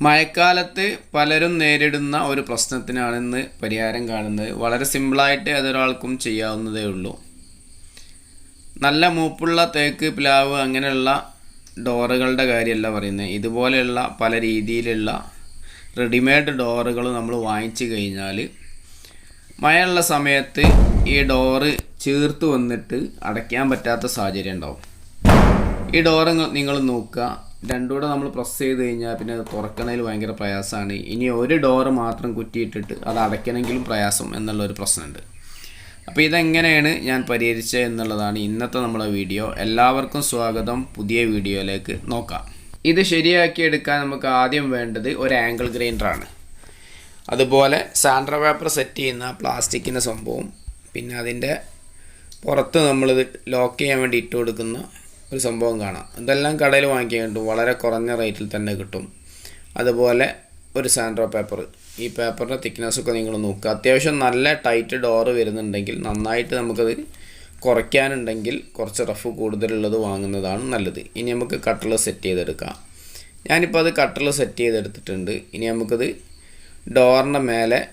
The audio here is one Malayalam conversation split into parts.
മഴക്കാലത്ത് പലരും നേരിടുന്ന ഒരു പ്രശ്നത്തിനാണ് ഇന്ന് പരിഹാരം കാണുന്നത്. വളരെ സിമ്പിളായിട്ട് അതൊരാൾക്കും ചെയ്യാവുന്നതേ ഉള്ളൂ. നല്ല മൂപ്പുള്ള തേക്ക് പ്ലാവ് അങ്ങനെയുള്ള ഡോറുകളുടെ കാര്യമല്ല പറയുന്നത്. ഇതുപോലെയുള്ള പല രീതിയിലുള്ള റെഡിമെയ്ഡ് ഡോറുകൾ നമ്മൾ വാങ്ങിച്ചു കഴിഞ്ഞാൽ മഴയുള്ള സമയത്ത് ഈ ഡോറ് ചേർത്ത് വന്നിട്ട് അടയ്ക്കാൻ പറ്റാത്ത സാഹചര്യം ഉണ്ടാവും. ഈ ഡോറ് നിങ്ങൾ നോക്കുക. രണ്ടുകൂടെ നമ്മൾ പ്രസ് ചെയ്ത് കഴിഞ്ഞാൽ പിന്നെ അത് തുറക്കണതിൽ ഭയങ്കര പ്രയാസമാണ് ഇനി ഒരു ഡോറ് മാത്രം കുറ്റിയിട്ടിട്ട് അത് അടയ്ക്കണമെങ്കിലും പ്രയാസം എന്നുള്ളൊരു പ്രശ്നമുണ്ട് അപ്പോൾ ഇതെങ്ങനെയാണ് ഞാൻ പരിഹരിച്ചത് എന്നുള്ളതാണ് ഇന്നത്തെ നമ്മുടെ വീഡിയോ. എല്ലാവർക്കും സ്വാഗതം. പുതിയ വീഡിയോയിലേക്ക് നോക്കാം. ഇത് ശരിയാക്കി എടുക്കാൻ നമുക്ക് ആദ്യം വേണ്ടത് ഒരു ആംഗിൾ ഗ്രൈൻഡറാണ് അതുപോലെ സാൻഡ്ര പേപ്പർ സെറ്റ് ചെയ്യുന്ന പ്ലാസ്റ്റിക്കിന്റെ സംഭവം പിന്നെ അതിന്റെ പുറത്ത് നമ്മളിത് ലോക്ക് ചെയ്യാൻ വേണ്ടി ഇട്ട് കൊടുക്കുന്ന ഒരു സംഭവം കാണാം. ഇതെല്ലാം കടയിൽ വാങ്ങിക്കാൻ കിട്ടും. വളരെ കുറഞ്ഞ റേറ്റിൽ തന്നെ കിട്ടും. അതുപോലെ ഒരു സാൻഡ്രോ പേപ്പർ ഈ പേപ്പറിന്റെ തിക്നെസ്സൊക്കെ നിങ്ങൾ നോക്കുക. അത്യാവശ്യം നല്ല ടൈറ്റ് ഡോറ് വരുന്നുണ്ടെങ്കിൽ നന്നായിട്ട് നമുക്കത് കുറയ്ക്കാനുണ്ടെങ്കിൽ കുറച്ച് റഫ് കൂടുതലുള്ളത് വാങ്ങുന്നതാണ് നല്ലത്. ഇനി നമുക്ക് കട്ടർ സെറ്റ് ചെയ്തെടുക്കാം. ഞാനിപ്പോൾ അത് കട്ടർ സെറ്റ് ചെയ്തെടുത്തിട്ടുണ്ട്. ഇനി നമുക്കത് ഡോറിന്റെ മേലെ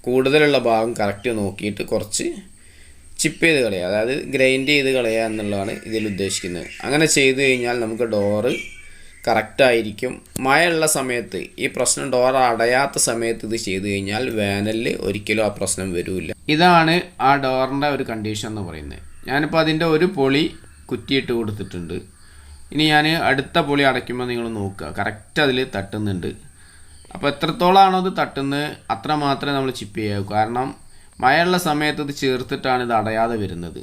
കൂടുതലുള്ള ഭാഗം കറക്റ്റ് നോക്കിയിട്ട് കുറച്ച് ചിപ്പ് ചെയ്ത് കളയുക. അതായത് ഗ്രൈൻഡ് ചെയ്ത് കളയുക എന്നുള്ളതാണ് ഇതിൽ ഉദ്ദേശിക്കുന്നത്. അങ്ങനെ ചെയ്ത് കഴിഞ്ഞാൽ നമുക്ക് ഡോറ് കറക്റ്റായിരിക്കും മഴയുള്ള സമയത്ത് ഈ പ്രശ്നം ഡോർ അടയാത്ത സമയത്ത് ഇത് ചെയ്ത് കഴിഞ്ഞാൽ വേനലിൽ ഒരിക്കലും ആ പ്രശ്നം വരില്ല. ഇതാണ് ആ ഡോറിന്റെ ഒരു കണ്ടീഷൻ എന്ന് പറയുന്നത്. ഞാനിപ്പോൾ അതിന്റെ ഒരു പൊളി കുറ്റിയിട്ട് കൊടുത്തിട്ടുണ്ട്. ഇനി ഞാൻ അടുത്ത പൊളി അടയ്ക്കുമ്പോൾ നിങ്ങൾ നോക്കുക. കറക്റ്റ് അതിൽ തട്ടുന്നുണ്ട്. അപ്പോൾ എത്രത്തോളമാണോ അത് തട്ടുന്നത് അത്ര മാത്രമേ നമ്മൾ ചിപ്പ് ചെയ്യാവൂ. കാരണം മഴയുള്ള സമയത്ത് ഇത് ചേർത്തിട്ടാണ് ഇത് അടയാതെ വരുന്നത്.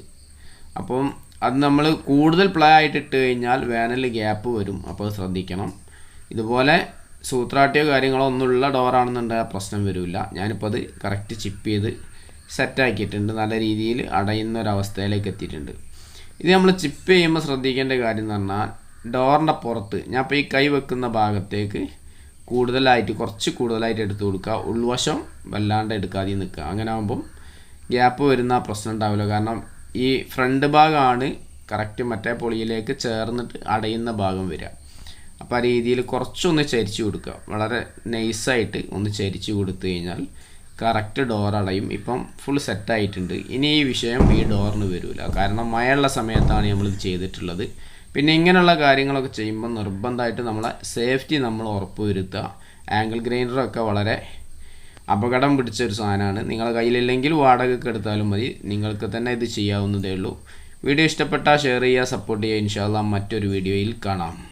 അപ്പം അത് നമ്മൾ കൂടുതൽ പ്ലേ ആയിട്ട് ഇട്ട് കഴിഞ്ഞാൽ വേനലിൽ ഗ്യാപ്പ് വരും. അപ്പോൾ ശ്രദ്ധിക്കണം. ഇതുപോലെ സൂത്രാട്ടിയോ കാര്യങ്ങളോ ഒന്നുമുള്ള ഡോറാണെന്നുണ്ടെങ്കിൽ പ്രശ്നം വരില്ല. ഞാനിപ്പോൾ അത് കറക്റ്റ് ചിപ്പ് ചെയ്ത് സെറ്റാക്കിയിട്ടുണ്ട് നല്ല രീതിയിൽ അടയുന്ന ഒരവസ്ഥയിലേക്ക് എത്തിയിട്ടുണ്ട്. ഇത് നമ്മൾ ചിപ്പ് ചെയ്യുമ്പോൾ ശ്രദ്ധിക്കേണ്ട കാര്യം എന്ന് പറഞ്ഞാൽ ഡോറിന്റെ പുറത്ത് ഞാൻ ഇപ്പോൾ ഈ കൈ വെക്കുന്ന ഭാഗത്തേക്ക് കൂടുതലായിട്ട് കുറച്ച് കൂടുതലായിട്ട് എടുത്തു കൊടുക്കുക. ഉൾവശം വല്ലാണ്ട് എടുക്കാതെ നിൽക്കുക. അങ്ങനെ ആകുമ്പം ഗ്യാപ്പ് വരുന്ന പ്രശ്നം ഉണ്ടാവില്ല. കാരണം ഈ ഫ്രണ്ട് ഭാഗമാണ് കറക്റ്റ് മറ്റേ പൊളിയിലേക്ക് ചേർന്നിട്ട് അടയുന്ന ഭാഗം വരിക. അപ്പോൾ ആ രീതിയിൽ കുറച്ചൊന്ന് ചരിച്ചു കൊടുക്കുക. വളരെ നൈസായിട്ട് ഒന്ന് ചരിച്ചു കൊടുത്തു കഴിഞ്ഞാൽ കറക്റ്റ് ഡോർ അടയും. ഇപ്പം ഫുൾ സെറ്റായിട്ടുണ്ട്. ഇനി ഈ വിഷയം ഈ ഡോറിന് വരില്ല കാരണം മഴയുള്ള സമയത്താണ് നമ്മളിത് ചെയ്തിട്ടുള്ളത്. പിന്നെ ഇങ്ങനെയുള്ള കാര്യങ്ങളൊക്കെ ചെയ്യുമ്പോൾ നിർബന്ധമായിട്ട് നമ്മളെ സേഫ്റ്റി നമ്മൾ ഉറപ്പ് വരുത്തുക ആംഗിൾ ഗ്രൈൻഡറൊക്കെ വളരെ അപകടം പിടിച്ച ഒരു സാധനമാണ്. നിങ്ങളുടെ കയ്യിലില്ലെങ്കിൽ വാടകയ്ക്ക് എടുത്താലും മതി. നിങ്ങൾക്ക് തന്നെ ഇത് ചെയ്യാവുന്നതേ ഉള്ളൂ. വീഡിയോ ഇഷ്ടപ്പെട്ടാൽ ഷെയർ ചെയ്യുക സപ്പോർട്ട് ചെയ്യുക. ഇൻഷാല്ല മറ്റൊരു വീഡിയോയിൽ കാണാം.